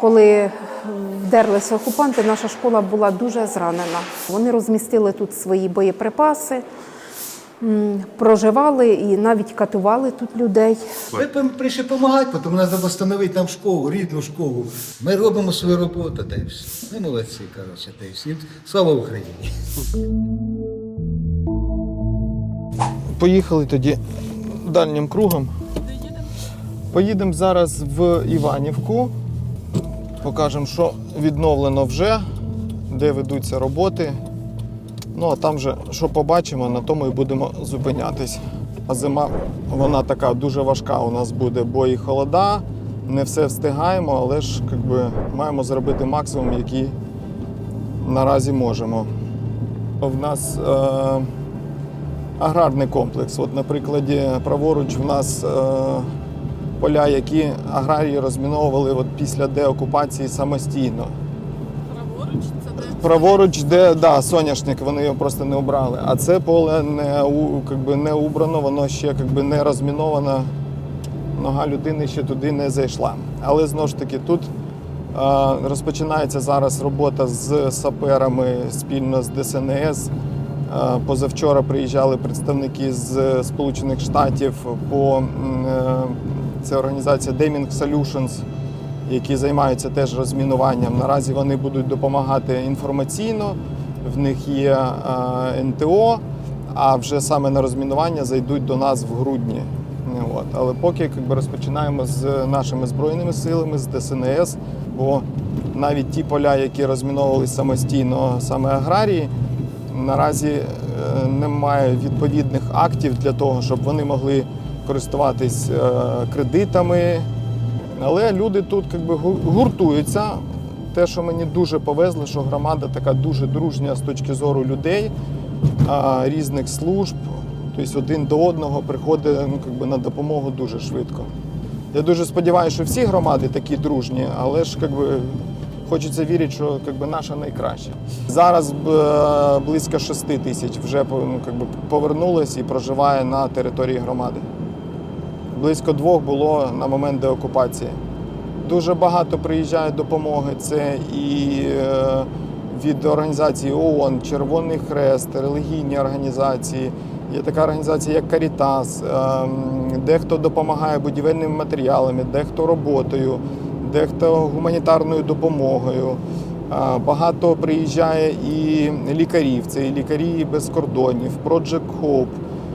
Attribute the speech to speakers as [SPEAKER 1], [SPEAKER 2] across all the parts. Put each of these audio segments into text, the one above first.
[SPEAKER 1] коли вдерлися окупанти, наша школа була дуже зранена. Вони розмістили тут свої боєприпаси, проживали і навіть катували тут людей.
[SPEAKER 2] Ми прийшли допомагати, тому треба встановити нам школу, рідну школу. Ми робимо свою роботу, та й все. Ми молодці, коротше, та й всім. Слава Україні!
[SPEAKER 3] Поїхали тоді дальнім кругом. Поїдемо зараз в Іванівку. Покажемо, що відновлено вже, де ведуться роботи. Ну а там вже що побачимо, на тому і будемо зупинятись. А зима вона така дуже важка. У нас буде, бо і холода, не все встигаємо, але ж би, маємо зробити максимум, який наразі можемо. В нас е, аграрний комплекс. От, на прикладі праворуч в нас е, поля, які аграрії розміновували от після деокупації самостійно.
[SPEAKER 4] Праворуч це де?
[SPEAKER 3] Праворуч, де да, соняшник, вони його просто не обрали. А це поле не, у- как би, не убрано, воно ще как би, не розміновано. Нога людини ще туди не зайшла. Але знову ж таки, тут е, розпочинається зараз робота з саперами спільно з ДСНС. Е, Позавчора приїжджали представники з Сполучених Штатів по м, е, це організація Daming Solutions, які займаються теж розмінуванням. Наразі вони будуть допомагати інформаційно. В них є е, НТО, а вже саме на розмінування зайдуть до нас в грудні. От. Але поки якби, розпочинаємо з нашими збройними силами, з ДСНС, бо навіть ті поля, які розміновувалися самостійно саме аграрії, наразі е, немає відповідних актів для того, щоб вони могли користуватись е, кредитами. Але люди тут якби, гу- гуртуються. Те, що мені дуже повезло, що громада така дуже дружня з точки зору людей, різних служб. Тобто один до одного приходить ну, якби, на допомогу дуже швидко. Я дуже сподіваюся, що всі громади такі дружні, але ж якби, хочеться вірити, що якби, наша найкраща. Зараз е, близько 6 тисяч вже ну, якби, повернулось і проживає на території громади. Близько двох було на момент деокупації. Дуже багато приїжджає допомоги. Це і е, від організації ООН, Червоний Хрест, релігійні організації. Є така організація, як Карітас, ем, дехто допомагає будівельними матеріалами, дехто роботою, дехто гуманітарною допомогою. Багато приїжджає і лікарів. Це і лікарі без кордонів, Project Hope.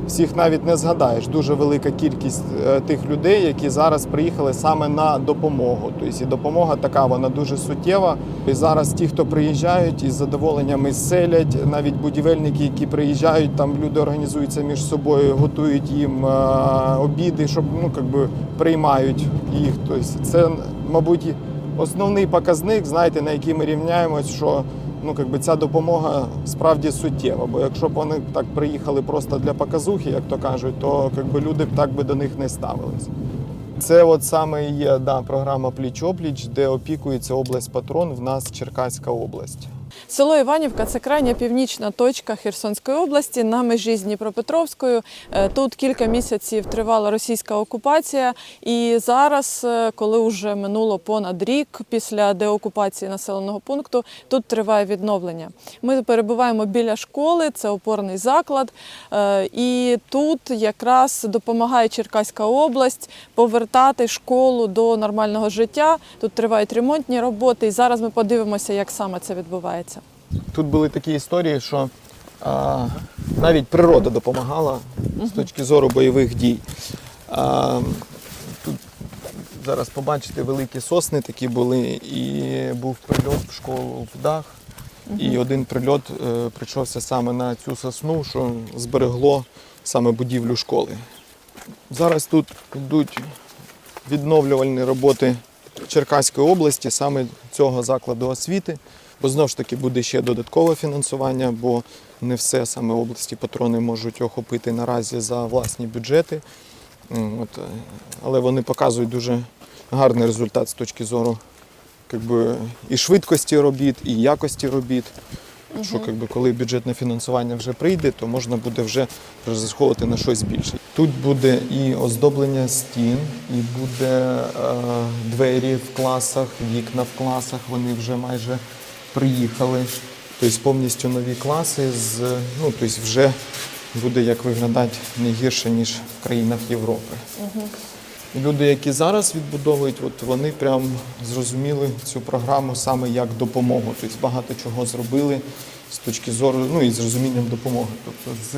[SPEAKER 3] Всіх навіть не згадаєш. Дуже велика кількість е, тих людей, які зараз приїхали саме на допомогу. Тобто і допомога така, вона дуже суттєва. І зараз ті, хто приїжджають, із задоволенням і селять, навіть будівельники, які приїжджають, там люди організуються між собою, готують їм е, обіди, щоб ну якби приймають їх. Тобто це, мабуть, основний показник, знаєте, на який ми рівняємось, що ну, якби ця допомога справді суттєва. Бо якщо б вони так приїхали просто для показухи, як то кажуть, то якби люди б так би до них не ставились. Це от саме є да, програма Пліч-опліч, де опікується область патрон, в нас Черкаська область.
[SPEAKER 4] Село Іванівка це крайня північна точка Херсонської області на межі з Дніпропетровською. Е, Тут кілька місяців тривала російська окупація, і зараз, е, коли вже минуло понад рік після деокупації населеного пункту, тут триває відновлення. Ми перебуваємо біля школи, це опорний заклад, е, і тут якраз допомагає Черкаська область повертати школу до нормального життя. Тут тривають ремонтні роботи, і зараз ми подивимося, як саме це відбувається.
[SPEAKER 3] Тут були такі історії, що а, навіть природа допомагала з точки зору бойових дій. А, тут зараз побачите великі сосни такі були, і був прильот в школу в дах. І один прильот е, прийшовся саме на цю сосну, що зберегло саме будівлю школи. Зараз тут йдуть відновлювальні роботи Черкаської області, саме цього закладу освіти. Бо знову ж таки буде ще додаткове фінансування, бо не все саме області патрони можуть охопити наразі за власні бюджети. От, е, але вони показують дуже гарний результат з точки зору якби, і швидкості робіт, і якості робіт. Що якби, коли бюджетне фінансування вже прийде, то можна буде вже розраховувати на щось більше. Тут буде і оздоблення стін, і буде е, двері в класах, вікна в класах. Вони вже майже приїхали. Тобто повністю нові класи з ну тобто вже буде як виглядати не гірше ніж в країнах Європи. Люди, які зараз відбудовують, от вони прям зрозуміли цю програму саме як допомогу. Тобто багато чого зробили з точки зору, ну і з розумінням допомоги. Тобто з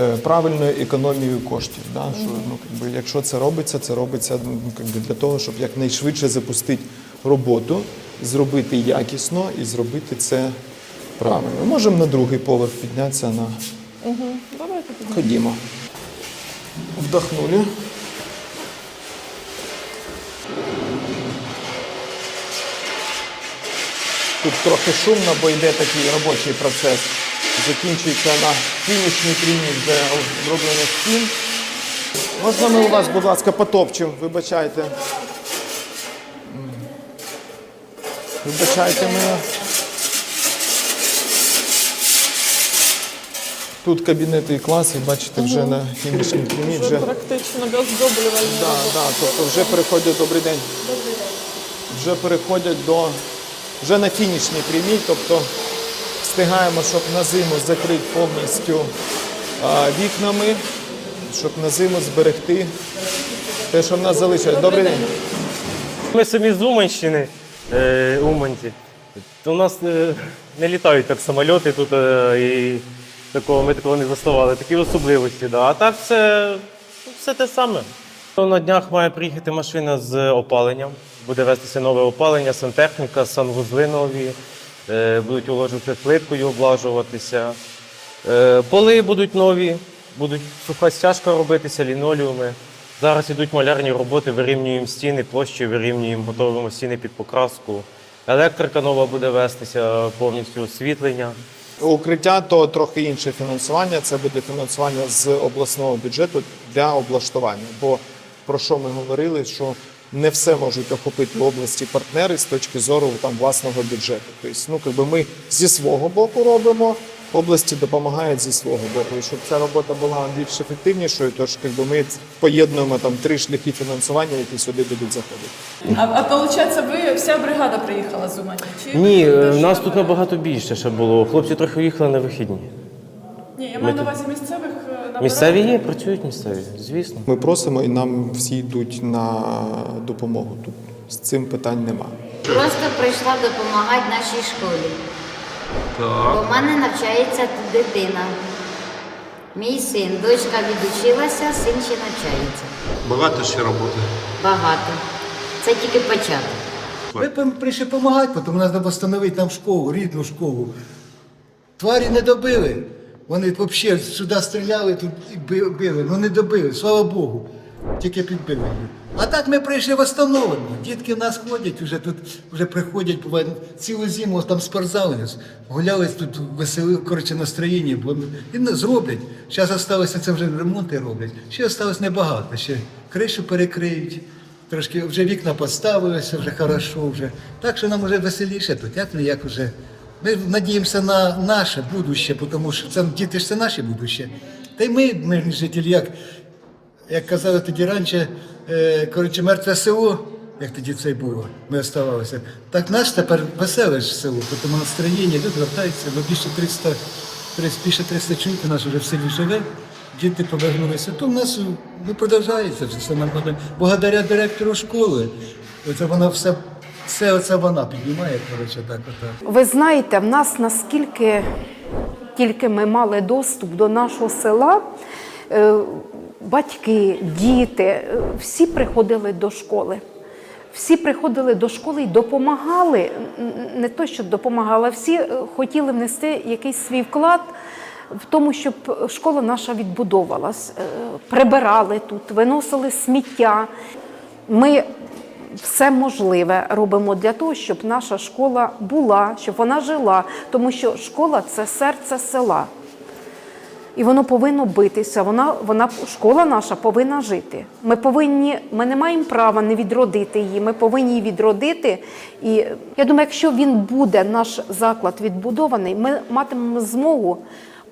[SPEAKER 3] е, правильною економією коштів. Да? Що, ну, якби, якщо це робиться, це робиться ну, якби, для того, щоб якнайшвидше запустити роботу, зробити якісно і зробити це правильно. Можемо на другий поверх піднятися на
[SPEAKER 4] Давайте.
[SPEAKER 3] Ходімо. Вдохнули. Тут трохи шумно, бо йде такий робочий процес. Закінчується на фінішній прямі вже зроблення стін. Можна ми у вас, будь ласка, потопчемо, вибачайте. Вибачайте мене. Тут кабінети і класи, бачите, вже на фінішній.
[SPEAKER 4] Вже
[SPEAKER 3] Вже,
[SPEAKER 4] практично бездоблювальні
[SPEAKER 3] да, да, тобто вже переходять, добрий день. Вже переходять до вже на фінішній прямій, тобто встигаємо, щоб на зиму закрити повністю вікнами, щоб на зиму зберегти те, що в нас залишилось. Добрий день.
[SPEAKER 5] Ми самі з Уманщини, е, Уманці. У нас е, не літають так самольоти тут, е, і такого, ми такого не заставали. Такі особливості. Да. А так все, все те саме. На днях має приїхати машина з опаленням. Буде вестися нове опалення, сантехніка, санвузли нові, е, будуть уложувати плиткою, облажуватися. Е, Поли будуть нові, будуть суха стяжка робитися, лінолеуми. Зараз ідуть малярні роботи, вирівнюємо стіни, площі вирівнюємо, готуємо стіни під покраску. Електрика нова буде вестися, повністю освітлення.
[SPEAKER 3] Укриття то трохи інше фінансування. Це буде фінансування з обласного бюджету для облаштування. Бо про що ми говорили, що не все можуть охопити в області партнери з точки зору там власного бюджету. Тобто, ну якби ми зі свого боку робимо. Області допомагають зі свого боку, і щоб ця робота була більш ефективнішою, тож якби ми поєднуємо там три шляхи фінансування, які сюди будуть заходити.
[SPEAKER 4] А, а виходить, ви вся бригада приїхала з Умані? Чи
[SPEAKER 5] Ні, е, нас тут набагато більше ще було. Хлопці трохи уїхали на вихідні.
[SPEAKER 4] Ні, я маю на увазі місцевих?
[SPEAKER 5] Місцеві є, працюють місцеві, звісно.
[SPEAKER 3] Ми просимо і нам всі йдуть на допомогу. Тут з цим питань нема.
[SPEAKER 6] Просто прийшла допомагати нашій школі. Бо в мене навчається тут дитина. Мій син, дочка відучилася, син ще навчається.
[SPEAKER 7] Багато ще роботи.
[SPEAKER 6] Багато. Це тільки початок.
[SPEAKER 2] Ми пом- прийшли допомагати, тому треба встановити там школу, рідну школу. Тварі не добили. Вони взагалі сюди стріляли, тут били. Ну не добили, слава Богу. Тільки підбили їх. А так ми прийшли встановлено. Дітки в нас ходять, вже тут вже приходять, буває, цілу зиму там спортзал, є. гуляли тут весели, коротше, настроєння, бо і не зроблять. Зараз залишилося це вже ремонти роблять. Ще залишилось небагато. Ще кришу перекриють. Трошки вже вікна поставилися, вже хорошо вже. Так що нам вже веселіше тут, як не як вже. Ми надіємося на наше будуще, тому що це діти ж це наше будуще. Та й ми, мирні жителі, як, як казали тоді раніше, е, коротше, мертве село, як тоді це й було, ми оставалися. Так наш тепер веселе село, тому настроєння, люди вертаються, бо більше 300, 300 більше 300 чоловік у нас вже в селі живе, діти повернулися. То в нас ну, продовжується все, нормально. Благодаря директору школи, оце вона все, все оце вона піднімає, коротше, так отак.
[SPEAKER 1] Ви знаєте, в нас наскільки тільки ми мали доступ до нашого села, е, батьки, діти, е, всі приходили до школи. Всі приходили до школи і допомагали. Не то, що допомагали, а всі е, хотіли внести якийсь свій вклад в тому, щоб школа наша відбудовувалась. Е, Прибирали тут, виносили сміття. Ми все можливе робимо для того, щоб наша школа була, щоб вона жила, тому що школа це серце села. І воно повинно битися. Вона, вона, школа наша повинна жити. Ми повинні, ми не маємо права не відродити її. Ми повинні її відродити. І я думаю, якщо він буде, наш заклад відбудований, ми матимемо змогу,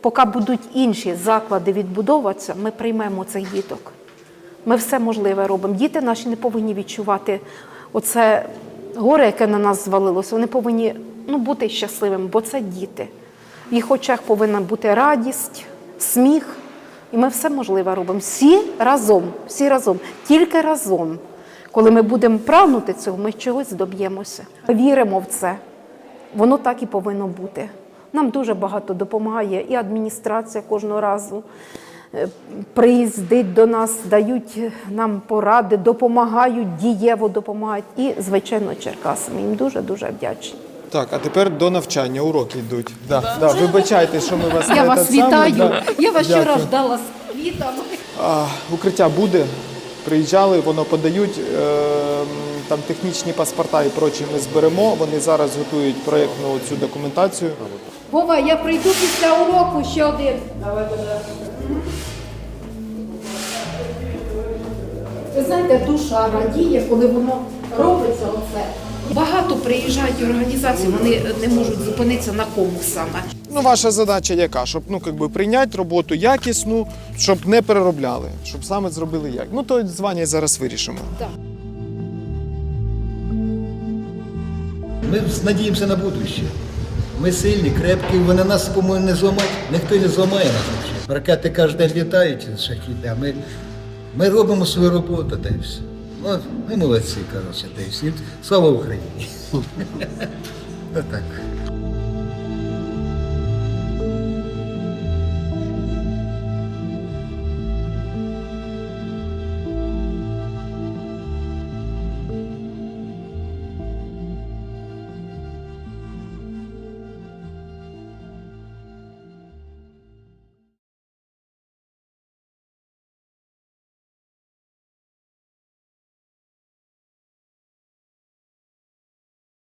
[SPEAKER 1] поки будуть інші заклади відбудовуватися, ми приймемо цих діток. Ми все можливе робимо. Діти наші не повинні відчувати оце горе, яке на нас звалилося. Вони повинні ну, бути щасливими, бо це діти. В їх очах повинна бути радість, сміх. І ми все можливе робимо. Всі разом, всі разом, тільки разом. Коли ми будемо прагнути цього, ми чогось доб'ємося. Віримо в це. Воно так і повинно бути. Нам дуже багато допомагає і адміністрація кожного разу приїздить до нас, дають нам поради, допомагають, дієво допомагають. І, звичайно, Черкаси. Ми їм дуже-дуже вдячні.
[SPEAKER 3] Так, а тепер до навчання уроки йдуть. Да. Да. Вибачайте, що ми вас
[SPEAKER 1] Я
[SPEAKER 3] не
[SPEAKER 1] вас
[SPEAKER 3] саме,
[SPEAKER 1] вітаю.
[SPEAKER 3] да.
[SPEAKER 1] Я вас
[SPEAKER 3] Дякую.
[SPEAKER 1] вчора ждала з квітами.
[SPEAKER 3] А, укриття буде. Приїжджали, воно подають е, там технічні паспорта і прочі ми зберемо. Вони зараз готують проєктну цю документацію.
[SPEAKER 1] Вова, я прийду після уроку ще один. Ви знаєте, душа радіє, коли воно робиться оце. Багато приїжджають організації, вони не можуть зупинитися на кому саме.
[SPEAKER 3] Ну, ваша задача яка? Щоб ну, как би, прийняти роботу якісну, щоб не переробляли, щоб саме зробили як. Ну, то з Ванею зараз вирішимо.
[SPEAKER 2] Ми надіємося на будущее. Ми сильні, крепкі, вони нас, по-моєму, не зламають. Ніхто не зламає нас. Ракети кожен день літають шахіди, а ми, ми робимо свою роботу, та й все. Ну, ми молодці, коротше, та й всі. Слава Україні! Отак.